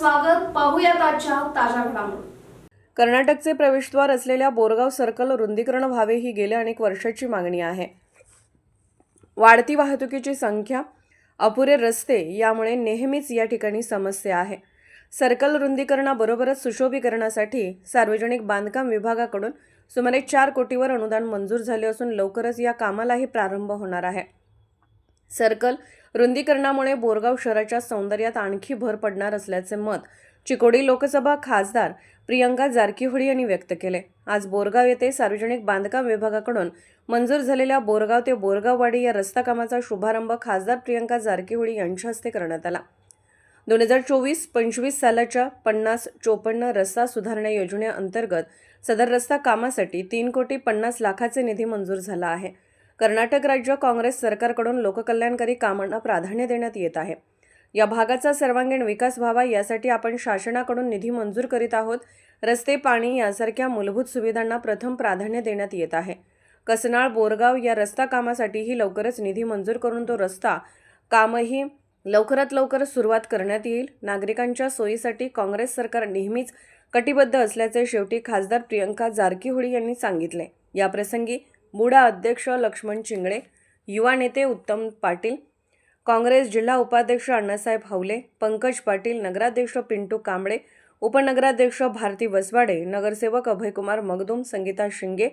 स्वागत. पाहूयात आजच्या ताज्या घडामोडी. कर्नाटकचे प्रवेशद्वार असलेल्या बोरगाव सर्कल रुंदीकरण व्हावे ही गेल्या अनेक वर्षाची मागणी आहे. वाढती वाहतुकीची संख्या अपुरे रस्ते यामुळे नेहमीच या ठिकाणी समस्या आहे. सर्कल रुंदीकरणाबरोबरच सुशोभीकरणासाठी सार्वजनिक बांधकाम विभागाकडून सुमारे चार कोटीवर अनुदान मंजूर झाले असून लवकरच या कामालाही प्रारंभ होणार आहे. सर्कल रुंदीकरणामुळे बोरगाव शहराच्या सौंदर्यात आणखी भर पडणार असल्याचे मत चिकोडी लोकसभा खासदार प्रियंका जारकीहोळी यांनी व्यक्त केले. आज बोरगाव येथे सार्वजनिक बांधकाम विभागाकडून मंजूर झालेल्या बोरगाव ते बोरगाववाडी या रस्ता कामाचा शुभारंभ खासदार प्रियंका जारकीहोळी यांच्या हस्ते करण्यात आला. दोन हजार चोवीस पंचवीस सालाच्या पन्नास चोपन्न रस्ता सुधारणा योजनेअंतर्गत सदर रस्ता कामासाठी तीन कोटी पन्नास लाखाचे निधी मंजूर झाला आहे. कर्नाटक राज्य काँग्रेस सरकारकडून लोककल्याणकारी कामांना प्राधान्य देण्यात येत आहे. या भागाचा सर्वांगीण विकास व्हावा यासाठी आपण शासनाकडून निधी मंजूर करीत आहोत. रस्ते पाणी यासारख्या मूलभूत सुविधांना प्रथम प्राधान्य देण्यात येत आहे. कसनाळ बोरगाव या रस्ता कामासाठीही लवकरच निधी मंजूर करून तो रस्ता कामही लवकरात लवकर सुरुवात करण्यात येईल. नागरिकांच्या सोयीसाठी काँग्रेस सरकार नेहमीच कटिबद्ध असल्याचे शेवटी खासदार प्रियंका जारकीहोळी यांनी सांगितले. याप्रसंगी मुडा अध्यक्ष लक्ष्मण चिंगळे युवा नेते उत्तम पाटील काँग्रेस जिल्हा उपाध्यक्ष अण्णासाहेब हवले पंकज पाटील नगराध्यक्ष पिंटू कांबळे उपनगराध्यक्ष भारती वसवाडे नगरसेवक अभयकुमार मगदूम संगीता शिंगे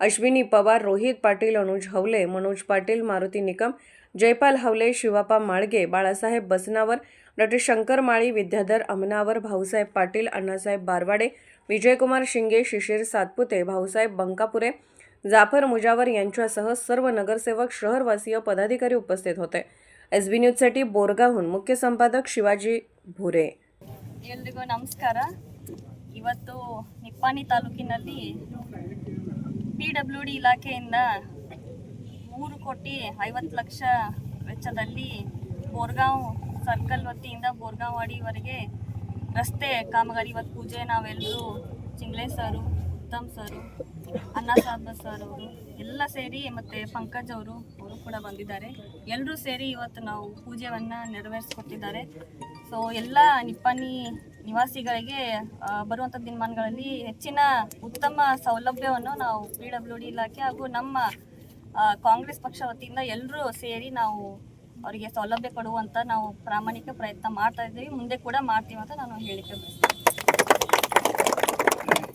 अश्विनी पवार रोहित पाटील अनुज हवले मनोज पाटील मारुती निकम जयपाल हवले शिवापा माळगे बाळासाहेब बसनावर डॉक्टर शंकर माळी विद्याधर अमनावर भाऊसाहेब पाटील अण्णासाहेब बारवाडे विजयकुमार शिंगे शिशिर सातपुते भाऊसाहेब बंकापुरे जाफर मुजावर यांच्यासह सर्व नगरसेवक शहरवासीय पदाधिकारी उपस्थित होते एस बी न्यूजसाठी बोरगावहून मुख्य संपादक शिवाजी भुरे ಎಲ್ರಿಗೂ ನಮಸ್ಕಾರ ಇವತ್ತು ನಿಪ್ಪಾಣಿ ತಾಲೂಕಿನಲ್ಲಿ ಪಿ ಡಬ್ಲ್ಯೂ ಡಿ ಇಲಾಖೆಯಿಂದ ಮೂರು ಕೋಟಿ ಐವತ್ತು ಲಕ್ಷ ವೆಚ್ಚದಲ್ಲಿ ಬೋರ್ಗಾಂವ್ ಸರ್ಕಲ್ ವತಿಯಿಂದ ಬೋರ್ಗಾಂವಾಡಿವರೆಗೆ ರಸ್ತೆ ಕಾಮಗಾರಿ ಇವತ್ತು ಪೂಜೆ ನಾವೆಲ್ಲರೂ ಚಿಂಗ್ಳೆ ಸರು ಉತ್ತಮ್ ಸರ್, ಅನ್ನ ಸಾಧನ ಸರ್ ಅವರು, ಎಲ್ಲ ಸೇರಿ ಮತ್ತು ಪಂಕಜ್ ಅವರು ಅವರು ಕೂಡ ಬಂದಿದ್ದಾರೆ. ಎಲ್ಲರೂ ಸೇರಿ ಇವತ್ತು ನಾವು ಪೂಜೆಯನ್ನು ನೆರವೇರಿಸ್ಕೊಟ್ಟಿದ್ದಾರೆ. ಸೊ ಎಲ್ಲ ನಿಪ್ಪಾಣಿ ನಿವಾಸಿಗಳಿಗೆ ಬರುವಂತ ದಿನಮಾನಗಳಲ್ಲಿ ಹೆಚ್ಚಿನ ಉತ್ತಮ ಸೌಲಭ್ಯವನ್ನು ನಾವು ಪಿ ಡಬ್ಲ್ಯೂ ಡಿ ಇಲಾಖೆ ಹಾಗೂ ನಮ್ಮ ಕಾಂಗ್ರೆಸ್ ಪಕ್ಷ ವತಿಯಿಂದ ಎಲ್ಲರೂ ಸೇರಿ ನಾವು ಅವರಿಗೆ ಸೌಲಭ್ಯ ಕೊಡುವಂಥ ನಾವು ಪ್ರಾಮಾಣಿಕ ಪ್ರಯತ್ನ ಮಾಡ್ತಾ ಇದ್ದೀವಿ. ಮುಂದೆ ಕೂಡ ಮಾಡ್ತೀವಿ ಅಂತ ನಾನು ಹೇಳಿಕೆ ಬಯಸ್ತೀನಿ